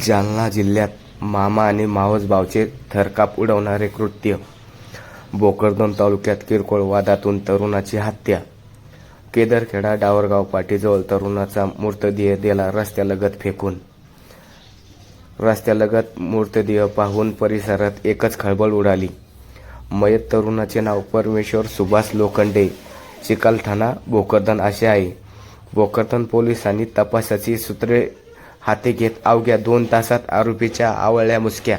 जालना जिल्ह्यात मामा आणि मावसभावचे थरकाप उडवणारे कृत्य. बोकरदोन तालुक्यात किरकोळ वादातून तरुणाची हत्या. केदरखेडा डावरगाव पाटीजवळ तरुणाचा मृतदेह दिला रस्त्यालगत फेकून. रस्त्यालगत मृतदेह पाहून परिसरात एकच खळबळ उडाली. मयत तरुणाचे नाव परमेश्वर सुभाष लोखंडे. चिकलठाणा भोकरदन असे आहे. भोकरदन पोलिसांनी तपासाची सूत्रे हाती घेत अवघ्या दोन तासात आरोपीच्या आवळल्या मुसक्या.